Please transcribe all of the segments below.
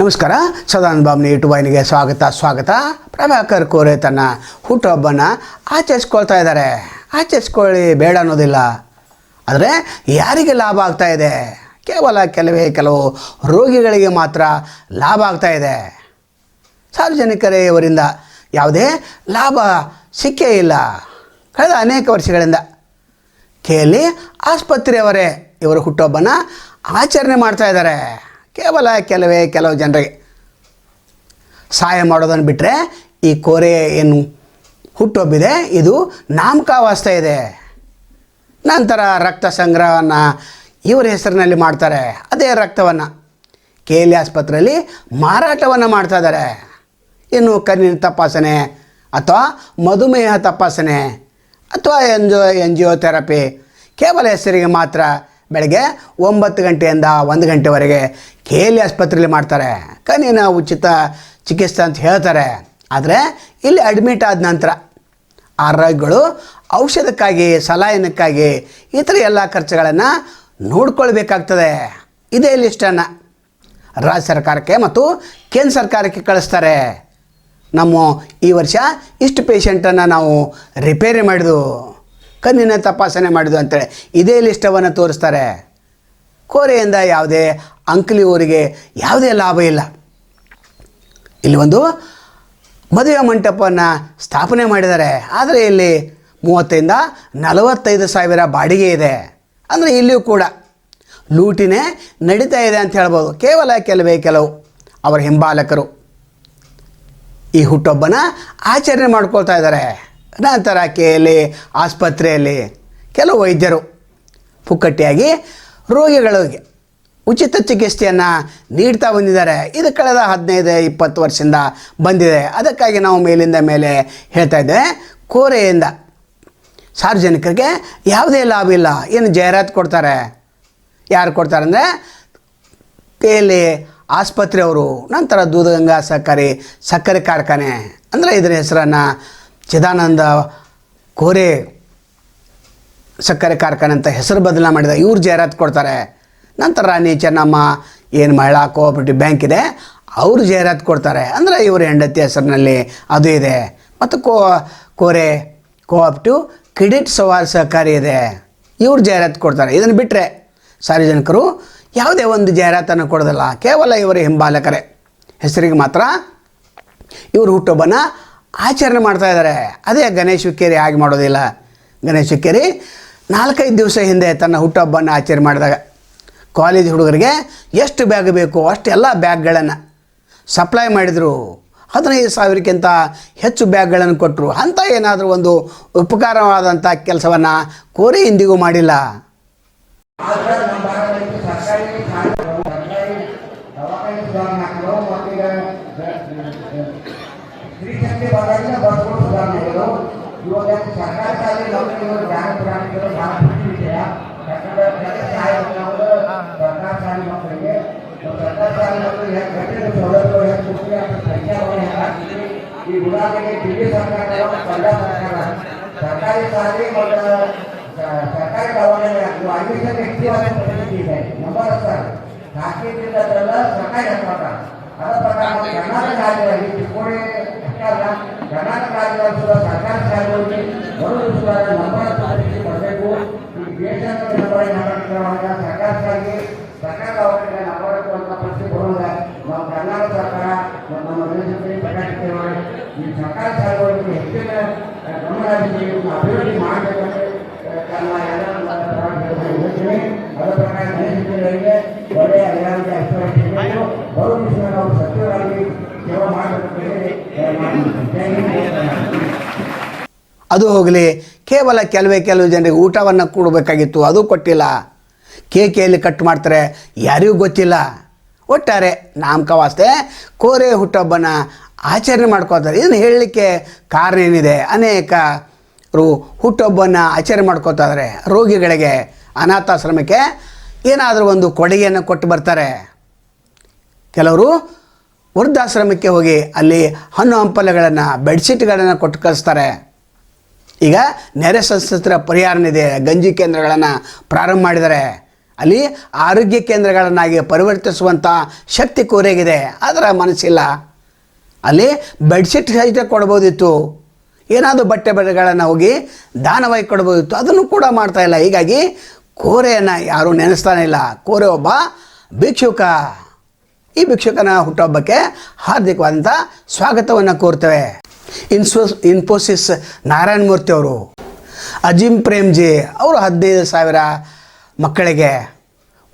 ನಮಸ್ಕಾರ. ಸದಾನಂದ ಬಾಬ್ನಿ ಯೂಟ್ಯೂಬ್ ವಾಹಿನಿಗೆ ಸ್ವಾಗತ ಸ್ವಾಗತ. ಪ್ರಭಾಕರ್ ಕೋರೆ ತನ್ನ ಹುಟ್ಟುಹಬ್ಬನ ಆಚರಿಸ್ಕೊಳ್ತಾ ಇದ್ದಾರೆ. ಆಚರಿಸ್ಕೊಳ್ಳಿ, ಬೇಡ ಅನ್ನೋದಿಲ್ಲ. ಆದರೆ ಯಾರಿಗೆ ಲಾಭ ಆಗ್ತಾ ಇದೆ? ಕೇವಲ ಕೆಲವೇ ಕೆಲವು ರೋಗಿಗಳಿಗೆ ಮಾತ್ರ ಲಾಭ ಆಗ್ತಾ ಇದೆ. ಸಾರ್ವಜನಿಕರೇ, ಇವರಿಂದ ಯಾವುದೇ ಲಾಭ ಸಿಕ್ಕೇ ಇಲ್ಲ. ಕಳೆದ ಅನೇಕ ವರ್ಷಗಳಿಂದ ಕೇಳಿ ಆಸ್ಪತ್ರೆಯವರೇ ಇವರು ಹುಟ್ಟುಹಬ್ಬನ ಆಚರಣೆ ಮಾಡ್ತಾ ಇದ್ದಾರೆ. ಕೇವಲ ಕೆಲವೇ ಕೆಲವು ಜನರಿಗೆ ಸಹಾಯ ಮಾಡೋದನ್ನು ಬಿಟ್ಟರೆ ಈ ಕೋರೆ ಏನು ಹುಟ್ಟೊಬ್ಬಿದೆ ಇದು ನಾಮಕಾವಾಸ್ತ ಇದೆ. ನಂತರ ರಕ್ತ ಸಂಗ್ರಹವನ್ನು ಇವರ ಹೆಸರಿನಲ್ಲಿ ಮಾಡ್ತಾರೆ, ಅದೇ ರಕ್ತವನ್ನು. ಕೆ ಎಲ್ ಆಸ್ಪತ್ರೆಯಲ್ಲಿ ಮಾರಾಟವನ್ನು ಮಾಡ್ತಾ ಇದ್ದಾರೆ. ಇನ್ನು ಕಣ್ಣಿನ ತಪಾಸಣೆ ಅಥವಾ ಮಧುಮೇಹ ತಪಾಸಣೆ ಅಥವಾ ಎನ್ ಜಿ ಒ ಥೆರಪಿ ಕೇವಲ ಹೆಸರಿಗೆ ಮಾತ್ರ ಬೆಳಗ್ಗೆ ಒಂಬತ್ತು ಗಂಟೆಯಿಂದ ಒಂದು ಗಂಟೆವರೆಗೆ ಕೆ ಎಲ್ ಆಸ್ಪತ್ರೆಯಲ್ಲಿ ಮಾಡ್ತಾರೆ. ಕಣ್ಣಿನ ಉಚಿತ ಚಿಕಿತ್ಸೆ ಅಂತ ಹೇಳ್ತಾರೆ. ಆದರೆ ಇಲ್ಲಿ ಅಡ್ಮಿಟ್ ಆದ ನಂತರ ಆರೋಗ್ಯಗಳು ಔಷಧಕ್ಕಾಗಿ ಸಲಾಯನಕ್ಕಾಗಿ ಥರ ಎಲ್ಲ ಖರ್ಚುಗಳನ್ನು ನೋಡ್ಕೊಳ್ಬೇಕಾಗ್ತದೆ. ಇದೇ ಲಿಸ್ಟನ್ನು ರಾಜ್ಯ ಸರ್ಕಾರಕ್ಕೆ ಮತ್ತು ಕೇಂದ್ರ ಸರ್ಕಾರಕ್ಕೆ ಕಳಿಸ್ತಾರೆ. ನಮ್ಮ ಈ ವರ್ಷ ಇಷ್ಟು ಪೇಷಂಟನ್ನು ನಾವು ರಿಪೇರಿ ಮಾಡಿದ್ವು ಕಣ್ಣಿನ ತಪಾಸಣೆ ಮಾಡಿದ್ವು ಅಂತೇಳಿ ಇದೇ ಲಿಸ್ಟವನ್ನು ತೋರಿಸ್ತಾರೆ. ಕೋರೆಯಿಂದ ಯಾವುದೇ ಅಂಕಲಿ ಊರಿಗೆ ಯಾವುದೇ ಲಾಭ ಇಲ್ಲ. ಇಲ್ಲಿ ಒಂದು ಮದುವೆ ಮಂಟಪವನ್ನು ಸ್ಥಾಪನೆ ಮಾಡಿದ್ದಾರೆ. ಆದರೆ ಇಲ್ಲಿ ಮೂವತ್ತರಿಂದ ನಲವತ್ತೈದು ಸಾವಿರ ಬಾಡಿಗೆ ಇದೆ. ಅಂದರೆ ಇಲ್ಲಿಯೂ ಕೂಡ ಲೂಟಿನೇ ನಡೀತಾ ಇದೆ ಅಂತ ಹೇಳ್ಬೋದು. ಕೇವಲ ಕೆಲವೇ ಕೆಲವು ಅವರ ಹಿಂಬಾಲಕರು ಈ ಹುಟ್ಟೊಬ್ಬನ ಆಚರಣೆ ಮಾಡ್ಕೊಳ್ತಾ ಇದ್ದಾರೆ. ನಂತರ ಕೆಯಲ್ಲಿ ಆಸ್ಪತ್ರೆಯಲ್ಲಿ ಕೆಲವು ವೈದ್ಯರು ಪುಕ್ಕಟ್ಟಿಯಾಗಿ ರೋಗಿಗಳಿಗೆ ಉಚಿತ ಚಿಕಿತ್ಸೆಯನ್ನು ನೀಡ್ತಾ ಬಂದಿದ್ದಾರೆ. ಇದು ಕಳೆದ ಹದಿನೈದು, ಇಪ್ಪತ್ತು ವರ್ಷದಿಂದ ಬಂದಿದೆ. ಅದಕ್ಕಾಗಿ ನಾವು ಮೇಲಿಂದ ಮೇಲೆ ಹೇಳ್ತಾ ಇದ್ದೇವೆ. ಕೋರೆಯಿಂದ ಸಾರ್ವಜನಿಕರಿಗೆ ಯಾವುದೇ ಲಾಭ ಇಲ್ಲ. ಏನು ಜಾಹೀರಾತು ಕೊಡ್ತಾರೆ? ಯಾರು ಕೊಡ್ತಾರೆ ಅಂದರೆ ಕೆಯಲ್ಲಿ ಆಸ್ಪತ್ರೆಯವರು. ನಂತರ ದೂಧಗಂಗಾ ಸಹಕಾರಿ ಸಕ್ಕರೆ ಕಾರ್ಖಾನೆ. ಅಂದರೆ ಇದರ ಹೆಸರನ್ನು ಚಿದಾನಂದ ಕೋರೆ ಸಕ್ಕರೆ ಕಾರ್ಖಾನೆ ಅಂತ ಹೆಸರು ಬದಲಾವಣೆ ಮಾಡಿದ, ಇವ್ರು ಜಾಹೀರಾತು ಕೊಡ್ತಾರೆ. ನಂತರ ರಾಣಿ ಚೆನ್ನಮ್ಮ, ಏನು ಮಹಿಳಾ ಕೋಆಪರೇಟಿವ್ ಬ್ಯಾಂಕ್ ಇದೆ, ಅವರು ಜಾಹೀರಾತು ಕೊಡ್ತಾರೆ. ಅಂದರೆ ಇವರು ಹೆಂಡತಿ ಹೆಸರಿನಲ್ಲಿ ಅದು ಇದೆ. ಮತ್ತು ಕೋ, ಕೋರೆ ಕೋಆಪ್ಟಿವ್ ಕ್ರೆಡಿಟ್ ಸವಾಲ್ ಸಹಕಾರಿ ಇದೆ. ಇವ್ರು ಜಾಹೀರಾತು ಕೊಡ್ತಾರೆ. ಇದನ್ನು ಬಿಟ್ಟರೆ ಸಾರ್ವಜನಿಕರು ಯಾವುದೇ ಒಂದು ಜಾಹೀರಾತನ್ನು ಕೊಡೋದಿಲ್ಲ. ಕೇವಲ ಇವರ ಹಿಂಬಾಲಕರೇ. ಹೆಸರಿಗೆ ಮಾತ್ರ ಇವರು ಹುಟ್ಟುಹಬ್ಬನ ಆಚರಣೆ ಮಾಡ್ತಾ ಇದ್ದಾರೆ. ಅದೇ ಗಣೇಶ್ ಹುಕ್ಕೇರಿ ಹಾಗೆ ಮಾಡೋದಿಲ್ಲ. ಗಣೇಶ್ ಹುಕ್ಕೇರಿ ನಾಲ್ಕೈದು ದಿವಸ ಹಿಂದೆ ತನ್ನ ಹುಟ್ಟುಹಬ್ಬನ ಆಚರಣೆ ಮಾಡಿದಾಗ ಕಾಲೇಜ್ ಹುಡುಗರಿಗೆ ಎಷ್ಟು ಬ್ಯಾಗ್ ಬೇಕು ಅಷ್ಟೆಲ್ಲ ಬ್ಯಾಗ್ಗಳನ್ನು ಸಪ್ಲೈ ಮಾಡಿದರು. ಹದಿನೈದು ಸಾವಿರಕ್ಕಿಂತ ಹೆಚ್ಚು ಬ್ಯಾಗ್ಗಳನ್ನು ಕೊಟ್ಟರು ಅಂಥ ಏನಾದರೂ ಒಂದು ಉಪಕಾರವಾದಂಥ ಕೆಲಸವನ್ನು ಕೋರಿ ಇಂದಿಗೂ ಮಾಡಿಲ್ಲ. ಸರ್ಕಾರಿ ಸರ್ಕಾರಿ ಸ್ತ್ರೀಶಕ್ತಿ ಬಂದಾಗಿನ ಬಸ್ಗಳು ಸುಧಾರಣೆಗಳು ಇವಾಗ ಸರ್ಕಾರಿ ಶಾಲೆ ನೌಕರಿಗಳು ಜ್ಞಾನ ಪ್ರಾಣಿಗಳು ಖುಷಿ ವಿಷಯ. ಸರ್ಕಾರಿ ಶಾಲೆ ಮಕ್ಕಳಿಗೆ ಸರ್ಕಾರಿ ಶಾಲೆ ಮಕ್ಕಳಿಗೆ ಹೆಚ್ಚು ಕಠಿಣ ಸೌಲಭ್ಯಗಳು ಹೆಚ್ಚು ಮುಖ್ಯ ಅಂತ ಸಂಖ್ಯಾಬಲ ಹೆಚ್ಚಾಗ್ತದೆ ಈ ಉದಾಹರಣೆಗೆ ದಿಲ್ಲಿ ಸರ್ಕಾರ ಪಂಜಾಬ್ ಸರ್ಕಾರ. ಸರ್ಕಾರಿ ಶಾಲೆ ಮತ್ತು ಸರ್ಕಾರಿ ದವಾಖಾನೆ ಅಡ್ಮಿಷನ್ ಹೆಚ್ಚಿನ ಪರಿಸ್ಥಿತಿ ಇದೆ. ನಂಬರ್ ಸರ್ ಅದೆಲ್ಲ ಸರ್ಕಾರಿ ಹಾಕ್ತಾರೆ ಅದರ ಪ್ರಕಾರ ಕರ್ನಾಟಕ ರಾಜ್ಯದಲ್ಲಿ ಅಲ್ಲ ಕರ್ನಾಟಕ ರಾಜ್ಯದಲ್ಲಿ ಕೂಡ ಸರ್ಕಾರಿ ಶಾಲೆಗಳಿಗೆ ಒಂದು ಬರಬೇಕು ಈ ದೇಶದ ನಂಬರ್ ನಾಟಕವಾಗ ಸರ್ಕಾರಕ್ಕಾಗಿ ಸರ್ಕಾರ ಅಂತ ಪರಿಸ್ಥಿತಿ ಬರುವುದ ನಮ್ಮ ಕರ್ನಾಟಕ ಸರ್ಕಾರ ನಮ್ಮ ದೇಶದಲ್ಲಿ ಪ್ರಕಟಿಸಿರುವ ಈ ಸರ್ಕಾರಿ ಶಾಲೆಗಳಿಗೆ ಹೆಚ್ಚಿನ ಗಮನ ಅಭಿವೃದ್ಧಿ ಗಣೇಶರಿಗೆ ಒಳ್ಳೆಯ ಬರುವ ವಿಷಯ ನಾವು ಅದು ಹೋಗಲಿ, ಕೇವಲ ಕೆಲವೇ ಕೆಲವು ಜನರಿಗೆ ಊಟವನ್ನು ಕೊಡಬೇಕಾಗಿತ್ತು, ಅದು ಕೊಟ್ಟಿಲ್ಲ. ಕೇಕೆಯಲ್ಲಿ ಕಟ್ ಮಾಡ್ತಾರೆ, ಯಾರಿಗೂ ಗೊತ್ತಿಲ್ಲ. ಒಟ್ಟಾರೆ ನಾಮಕವಾಸ್ತೆ ಕೋರೆ ಹುಟ್ಟಬ್ಬನ ಆಚರಣೆ ಮಾಡ್ಕೋತಾರೆ ಇದನ್ನು ಹೇಳಲಿಕ್ಕೆ ಕಾರಣ ಏನಿದೆ? ಅನೇಕರು ಹುಟ್ಟೊಬ್ಬನ ಆಚರಣೆ ಮಾಡ್ಕೋತಾರೆ ರೋಗಿಗಳಿಗೆ ಅನಾಥಾಶ್ರಮಕ್ಕೆ ಏನಾದರೂ ಒಂದು ಕೊಡುಗೆಯನ್ನು ಕೊಟ್ಟು ಬರ್ತಾರೆ. ಕೆಲವರು ವೃದ್ಧಾಶ್ರಮಕ್ಕೆ ಹೋಗಿ ಅಲ್ಲಿ ಹಣ್ಣು ಹಂಪಲುಗಳನ್ನು, ಬೆಡ್ಶೀಟ್ಗಳನ್ನು ಕೊಟ್ಟು ಕಳಿಸ್ತಾರೆ. ಈಗ ನೆರೆ ಸಂತ್ರಸ್ತರ ಪರಿಹಾರ ನಿಧಿ ಗಂಜಿ ಕೇಂದ್ರಗಳನ್ನು ಪ್ರಾರಂಭ ಮಾಡಿದ್ದಾರೆ. ಅಲ್ಲಿ ಆರೋಗ್ಯ ಕೇಂದ್ರಗಳನ್ನಾಗಿ ಪರಿವರ್ತಿಸುವಂಥ ಶಕ್ತಿ ಕೋರೆಗಿದೆ. ಅದರ ಮನಸ್ಸಿಲ್ಲ. ಅಲ್ಲಿ ಬೆಡ್ಶೀಟ್ ಸಹಿತ ಕೊಡ್ಬೋದಿತ್ತು. ಏನಾದರೂ ಬಟ್ಟೆ ಬಟ್ಟೆಗಳನ್ನು ಹೋಗಿ ದಾನವಾಗಿ ಕೊಡ್ಬೋದಿತ್ತು. ಅದನ್ನು ಕೂಡ ಮಾಡ್ತಾ ಇಲ್ಲ. ಹೀಗಾಗಿ ಕೋರೆಯನ್ನು ಯಾರೂ ನೆನೆಸ್ತಾನೆ ಇಲ್ಲ. ಕೋರೆ ಒಬ್ಬ ಭಿಕ್ಷುಕ. ಈ ಭಿಕ್ಷುಕನ ಹುಟ್ಟುಹಬ್ಬಕ್ಕೆ ಹಾರ್ದಿಕವಾದಂಥ ಸ್ವಾಗತವನ್ನು ಕೋರ್ತೇವೆ. ಇನ್ಸೋ ಇನ್ಫೋಸಿಸ್ ನಾರಾಯಣ ಮೂರ್ತಿ ಅವರು. ಅಜಿಮ್ ಪ್ರೇಮ್ಜಿ ಅವರು ಹದಿನೈದು ಸಾವಿರ ಮಕ್ಕಳಿಗೆ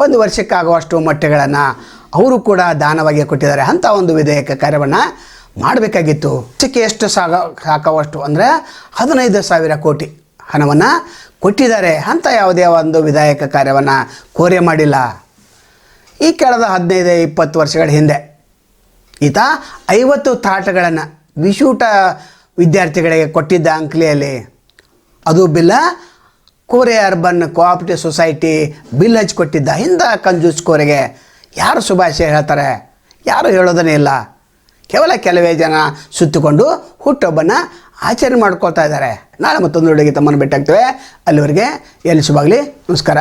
ಒಂದು ವರ್ಷಕ್ಕಾಗುವಷ್ಟು ಮೊಟ್ಟೆಗಳನ್ನು ಅವರು ಕೂಡ ದಾನವಾಗಿ ಕೊಟ್ಟಿದ್ದಾರೆ. ಅಂಥ ಒಂದು ವಿಧೇಯಕ ಕಾರ್ಯವನ್ನು ಮಾಡಬೇಕಾಗಿತ್ತು. ಚಿಕ್ಕ ಎಷ್ಟು ಸಾಗ, ಸಾಕುವಷ್ಟು ಅಂದರೆ ಹದಿನೈದು ಸಾವಿರ ಕೋಟಿ ಹಣವನ್ನು ಕೊಟ್ಟಿದ್ದಾರೆ. ಅಂಥ ಯಾವುದೇ ಒಂದು ವಿಧಾಯಕ ಕಾರ್ಯವನ್ನು ಕೋರೆ ಮಾಡಿಲ್ಲ. ಈ ಕಳೆದ ಹದಿನೈದು, ಇಪ್ಪತ್ತು ವರ್ಷಗಳ ಹಿಂದೆ ಈತ ಐವತ್ತು ತಾಟಗಳನ್ನು ವಿಶೂಟ ವಿದ್ಯಾರ್ಥಿಗಳಿಗೆ ಕೊಟ್ಟಿದ್ದ ಅಂಕ್ಲಿಯಲ್ಲಿ. ಅದು ಬಿಲ್ಲ ಕೋರೆ ಅರ್ಬನ್ ಕೋಆಪರೇಟಿವ್ ಸೊಸೈಟಿ ಬಿಲ್ ಹಚ್ಕೊಟ್ಟಿದ್ದ ಹಿಂದ ಕಂಜೂಸ್ ಕೋರೆಗೆ ಯಾರು ಶುಭಾಶಯ ಹೇಳ್ತಾರೆ? ಯಾರು ಹೇಳೋದನ್ನೇ ಇಲ್ಲ. ಕೇವಲ ಕೆಲವೇ ಜನ ಸುತ್ತಿಕೊಂಡು ಹುಟ್ಟೊಬ್ಬನ ಆಚರಣೆ ಮಾಡ್ಕೊಳ್ತಾ ಇದ್ದಾರೆ. ನಾಳೆ ಮತ್ತೊಂದು ಹುಡುಗಿ ತಮ್ಮನ್ನು ಭೇಟಿಯಾಗ್ತೇವೆ. ಅಲ್ಲಿವರೆಗೆ ಎಲ್ಲಿ ಶುಭಾಗಲಿ ನಮಸ್ಕಾರ.